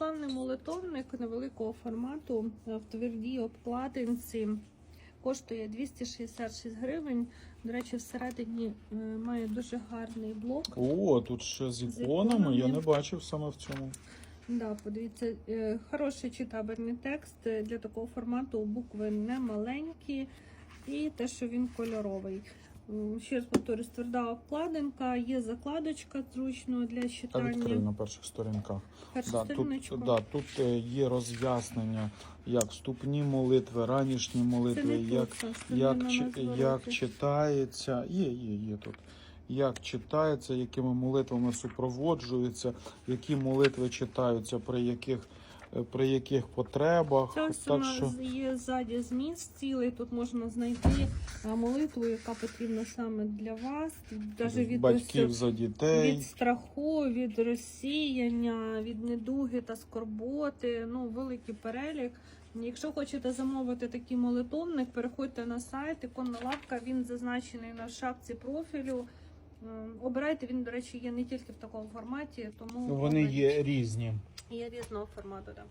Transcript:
православний молитовник невеликого формату е, в твердій обкладинці. Коштує 266 гривень. До речі, всередині е, має дуже гарний блок. О, тут ще з З іконами. Я не бачив саме в цьому. Да, подивіться, е, хороший читабельний текст для такого формату. Букви не маленькі, і те, що він кольоровий. Ще раз повторюсь, тверда обкладинка, є закладочка зручно для Та відкрию на перших сторінках. Першу Да, тут, да, тут е, є роз'яснення, як вступні молитви, ранішні молитви, як, тут, як, як читається. Є, є, є тут. Як читається, якими молитвами супроводжується, які молитви читаються, при яких, при яких потребах. Це ось у нас що є ззаді зміст цілий. Тут можна знайти молитву, яка потрібна саме для вас. Даже від батьків ось- за дітей. Від страху, від розсіяння, від недуги та скорботи. Ну, великий перелік. Якщо хочете замовити такий молитовник, переходьте на сайт, іконна лапка, він зазначений на шапці профілю. Обирайте, він, до речі, є не тільки в такому форматі, тому Вони є різні. Є різного формату. Так.